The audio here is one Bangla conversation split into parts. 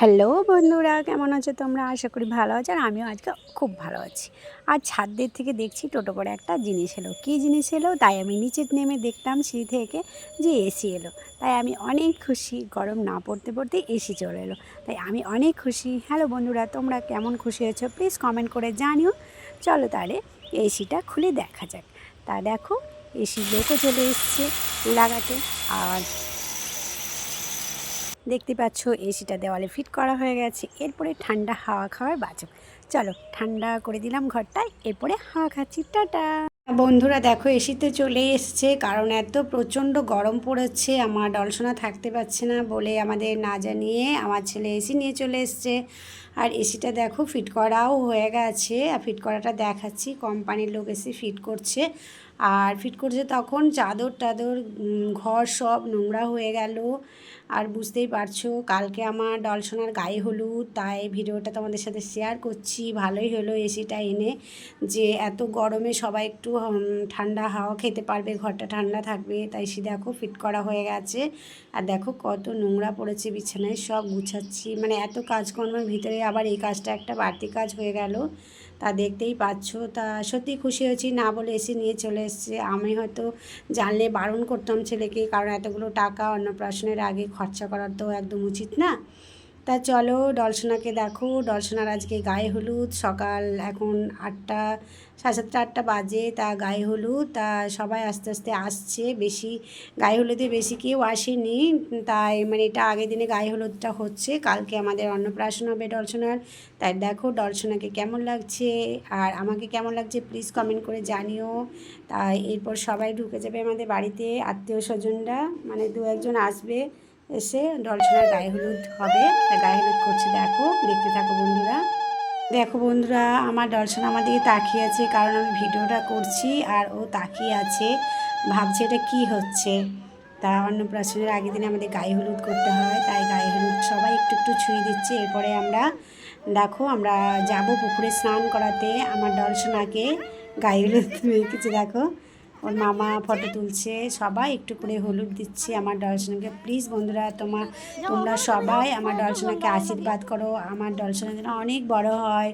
হ্যালো বন্ধুরা, কেমন আছো তোমরা? আশা করি ভালো আছো আর আমিও আজকে খুব ভালো আছি। আর ছাদের থেকে দেখছি টোটো করে একটা জিনিস এলো। কী জিনিস এলো? তাই আমি নিচে নেমে দেখলাম সিঁড়ি থেকে যে এসি এলো। তাই আমি অনেক খুশি, গরম না পড়তে পড়তে এসি চলে এলো। তাই আমি অনেক খুশি। হ্যালো বন্ধুরা, তোমরা কেমন খুশি হয়েছো প্লিজ কমেন্ট করে জানিও। চলো তাহলে এসিটা খুলে দেখা যাক। তা দেখো, এসি লোকও চলে এসছে লাগাতে। আর দেখতে পাচ্ছ এসিটা দেওয়ালে ফিট করা হয়ে গেছে। এরপরে ঠান্ডা হাওয়া খাওয়ার বাঁচক চলো, ঠান্ডা করে দিলাম ঘরটায়, এরপরে হাওয়া খাচ্ছি, টাটা! বন্ধুরা, দেখো এসিতে চলে এসছে, কারণ এত প্রচণ্ড গরম পড়েছে, আমার ডলসোনা থাকতে পারছে না বলে আমাদের না জানিয়ে আমার ছেলে এসি নিয়ে চলে এসছে। আর এসিটা দেখো ফিট করাও হয়ে গেছে, আর ফিট করাটা দেখাচ্ছি। কোম্পানির লোক এসে ফিট করছে। আর ফিট করছে তখন চাদর টাদর ঘর সব নোংরা হয়ে গেল। আর বুঝতেই পারছ, কালকে আমার ডলসোনার গায়ে হলুদ, তাই ভিডিওটা তোমাদের সাথে শেয়ার করছি। ভালোই হলো এসিটা এনে, যে এত গরমে সবাই একটু ঠান্ডা হাওয়া খেতে পারবে, ঘরটা ঠান্ডা থাকবে। তাই সে দেখো ফিট করা হয়ে গেছে। আর দেখো কত নোংরা পড়েছে বিছানায়, সব গুছাচ্ছি। মানে এত কাজকর্মের ভিতরে আবার এই কাজটা একটা বাড়তি কাজ হয়ে গেল। তা দেখতেই পাচ্ছ। তা সত্যি খুশি হয়েছি, না বলে এসে নিয়ে চলে এসছে। আমি হয়তো জানলে বারণ করতাম ছেলেকে, কারণ এতগুলো টাকা অন্নপ্রাশনের আগে খরচা করার তো একদম উচিত না। তা চলো ডলসোনাকে দেখো। ডলসোনার আজকে গায়ে হলুদ। সকাল এখন আটটা, সাড়ে সাতটা, আটটা বাজে। তা গায়ে হলুদ। তা সবাই আস্তে আস্তে আসছে। বেশি গায়ে হলুদে বেশি কেউ আসেনি। তাই মানে এটা আগের দিনে গায়ে হলুদটা হচ্ছে। কালকে আমাদের অন্নপ্রাশন হবে ডলসোনার তাই দেখো ডলসোনাকে কেমন লাগছে? আর আমাকে কেমন লাগছে প্লিজ কমেন্ট করে জানিও। তাই এরপর সবাই ঢুকে যাবে আমাদের বাড়িতে। আত্মীয় স্বজনরা মানে দু একজন আসবে। এসে ডলসোনার গায়ে হলুদ হবে। গায়ে হলুদ করছে, দেখো, দেখতে থাকো বন্ধুরা। দেখো বন্ধুরা, আমার দর্শন আমার দিকে তাকিয়ে আছে, কারণ আমি ভিডিওটা করছি আর ও তাকিয়ে আছে, ভাবছে এটা কি হচ্ছে। তা অন্নপ্রাশনের আগের দিনে আমাদের গায়ে হলুদ করতে হয়, তাই গায়ে হলুদ সবাই একটু একটু ছুঁয়ে দিচ্ছে। এরপরে আমরা, দেখো, আমরা যাব পুকুরে স্নান করাতে। আমার দর্শনাকে গায়ে হলুদ মেখেছে দেখো? ওর মামা ফটো তুলছে, সবাই একটু করে হলুদ দিচ্ছে আমার দর্শনাকে। প্লিজ বন্ধুরা তোমার তোমরা সবাই আমার দর্শনাকে আশীর্বাদ করো। আমার দর্শনা যেন অনেক বড় হয়,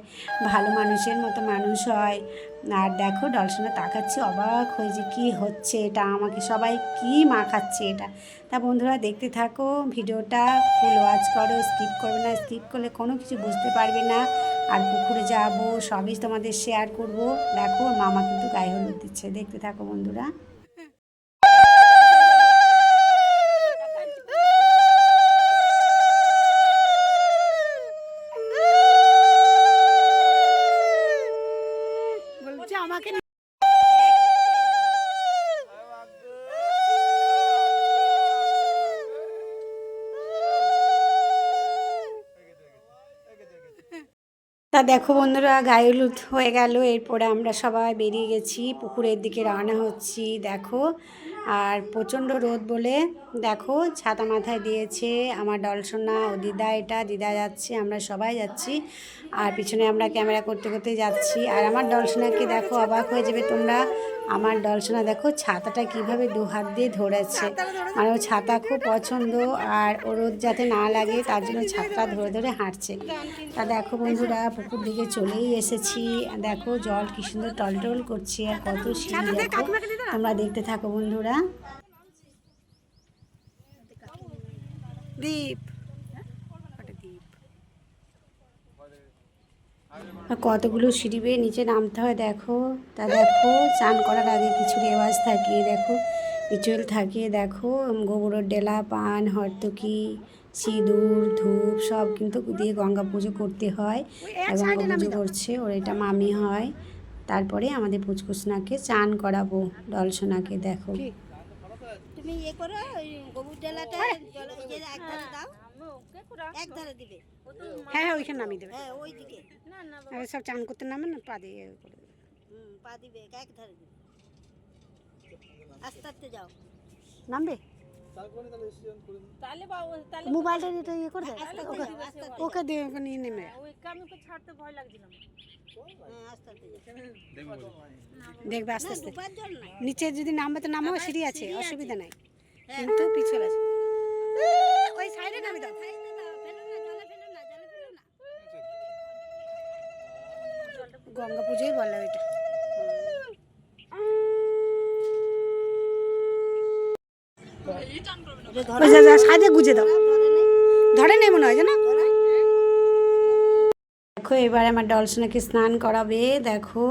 ভালো মানুষের মতো মানুষ হয়। আর দেখো, দর্শনা তাকাচ্ছে, অবাক হয়ে যে কী হচ্ছে এটা, আমাকে সবাই কী মাখাচ্ছে এটা। তা বন্ধুরা, দেখতে থাকো, ভিডিওটা ফুল ওয়াচ করো স্কিপ করবে না স্কিপ করলে কোনো কিছু বুঝতে পারবে না। আর পুকুরে যাব, সবই তোমাদের শেয়ার করব। দেখো, মামা কিন্তু গায়ে হলুদ দিচ্ছে। দেখতে থাকো বন্ধুরা বলছে আমাকে তা দেখো বন্ধুরা, গায়ে হলুদ হয়ে গেল। এরপরে আমরা সবাই বেরিয়ে গেছি, পুকুরের দিকে রওনা হচ্ছি, দেখো। আর প্রচণ্ড রোদ বলে, দেখো, ছাতা মাথায় দিয়েছে আমার ডলসোনা ও দিদা এটা, দিদা যাচ্ছে, আমরা সবাই যাচ্ছি। আর পিছনে আমরা ক্যামেরা করতে করতে যাচ্ছি। আর আমার ডলসোনাকে দেখো অবাক হয়ে যাবে তোমরা আমার ডলসোনা দেখো ছাতাটা কীভাবে দু হাত দিয়ে ধরেছে। মানে ও ছাতা খুব পছন্দ আর ও রোদ যাতে না লাগে তার জন্য ছাতাটা ধরে ধরে হাঁটছে। তা দেখো বন্ধুরা পুকুর দিকে চলেই এসেছি। দেখো জল কি সুন্দর টলটল করছে আর কত সিঁড়ি দেখো। তোমরা দেখতে থাকো বন্ধুরা। দীপ। কতগুলো সিঁড়ি বেয়ে নিচে নামতে হয় দেখো। তা দেখো চান করার আগে কিছু রেওয়াজ থাকে দেখো রিচুয়াল থাকে দেখো, গোবরের ডেলা, পান, হরতকি, সিঁদুর, ধূপ, সব কিন্তু দিয়ে গঙ্গা পুজো করতে হয় গঙ্গা পুজো করছে ওর এটা মামি হয়। তারপরে আমাদের পুচকুসনাকে চান করাবো, ডলসোনাকে দেখো। তুমি ইয়ে করো ওই গোবর ডালাটা জল যে এক ধারে দাও। এক ধারে দিবে। হ্যাঁ হ্যাঁ ওইখানে নামিয়ে দেবে। হ্যাঁ ওই দিকে আর সব চান করতে নামে না পা দিয়ে ইয়ে করে দেবে। হুম পা দিবে এক ধারে দিবে। আস্তে আস্তে যাও। নামবে? মোবাইলটা এটা ইয়ে ওকে ওকে হ্যাঁ, নিচে যদি নামবে তো নামাও সিঁড়ি আছে অসুবিধা নাই। কিন্তু পিছল গঙ্গা পুজোই বলা ওইটা। সাইডে গুজে দাও। ধরে নেই মনে হয় যে না দেখো এবার আমার ডলসোনাকে স্নান করাবে দেখো।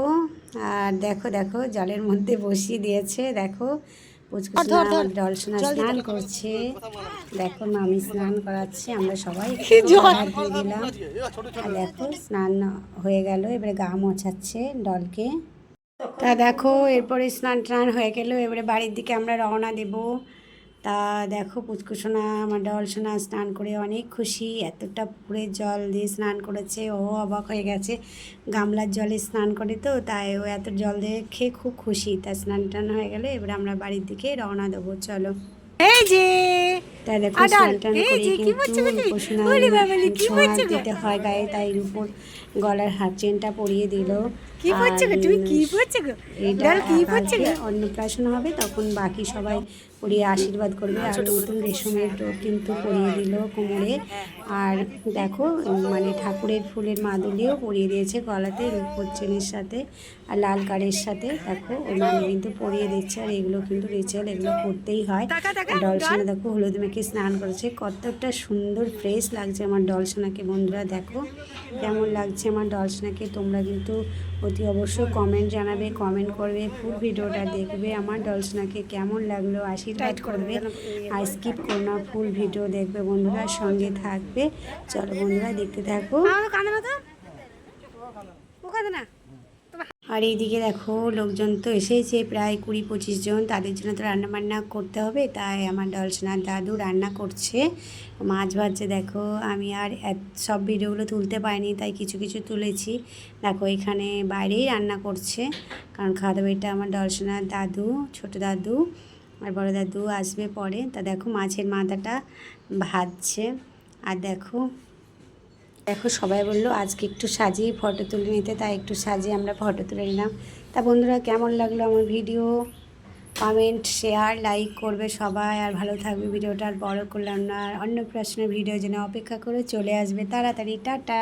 আর দেখো দেখো জলের মধ্যে বসিয়ে দিয়েছে দেখো। ডলসোনা স্নান করছে। দেখো মামি স্নান করাচ্ছে আমরা সবাই দিলাম। দেখো স্নান হয়ে গেল এবারে গা মোছাচ্ছে ডলকে। তা দেখো এরপরে স্নান টান হয়ে গেল এবারে বাড়ির দিকে আমরা রওনা দেব। তা দেখো পুচকুসোনা আমার ডলসোনা স্নান করে অনেক খুশি। এতটা পুকুরের জল দিয়ে স্নান করেছে ও অবাক হয়ে গেছে। গামলার জলে স্নান করে তো তাই ও এত জল দিয়ে খেয়ে খুব খুশি। তা স্নান টান হয়ে গেলে এবার আমরা বাড়ির দিকে রওনা দেবো চলো। এই যে! তাই দেখো স্নান টান করে কিন্তু দিতে হয় গায়ে তাই রূপোর গলার হাত চেনটা পরিয়ে দিল। কি পড়ছে গো? তুমি কি পড়ছে গো? এটা কি পড়ছে গো? অন্নপ্রাশন হবে তখন বাকি সবাই পরিয়ে আশীর্বাদ করবে আর নতুন রেশমের টোপ কিন্তু পরিয়ে দিল কোমরে। আর দেখো মানে ঠাকুরের ফুলের মাদুলিও পরিয়ে দিয়েছে গলাতে রূপোর চেনের সাথে আর লাল কারের সাথে। দেখো ও মামি কিন্তু পরিয়ে দিচ্ছে আর এগুলো কিন্তু রিচুয়াল এগুলো করতেই হয়। ডলসোনা দেখো হলুদ মেখে স্নান করেছে। কতটা সুন্দর ফ্রেশ লাগছে আমার ডলসোনাকে বন্ধুরা দেখো কেমন লাগছে আমার ডলসোনাকে তোমরা কিন্তু অতি অবশ্যই কমেন্ট জানাবে কমেন্ট করবে ফুল ভিডিওটা দেখবে। আমার ডলসনাকে কেমন লাগল আশীর্বাদ করবে। আর স্কিপ করো না ফুল ভিডিও দেখবে বন্ধুরা সঙ্গে থাকবে। চলো বন্ধুরা দেখতে থাকো। আর এইদিকে দেখো, লোকজন তো এসেছে প্রায় কুড়ি পঁচিশ জন। তাদের জন্য তো রান্না বান্না করতে হবে, তাই আমার ডলসোনার দাদু রান্না করছে। মাছ ভাজছে দেখো, আমি আর সব ভিডিওগুলো তুলতে পারিনি, তাই কিছু কিছু তুলেছি। দেখো, এখানে বাইরেই রান্না করছে, কারণ খাওয়া দাওয়া এটা আমার ডলসোনার দাদু, ছোট দাদু আর বড় দাদু আসবে পরে। তা দেখো, মাছের মাথাটা ভাজছে। আর দেখো দেখো সবাই বলল, আজকে একটু সাজিয়ে ফটো তুলে নিতে। তাই একটু সাজিয়ে আমরা ফটো তুলে নিলাম। তা বন্ধুরা, কেমন লাগল আমার ভিডিও কমেন্ট শেয়ার লাইক করবে সবাই। আর ভালো থাকবে ভিডিওটা। আর বড়ো করলাম না। আর অন্য প্রশ্নের ভিডিও যেন অপেক্ষা করে চলে আসবে। তাড়াতাড়ি, টাটা।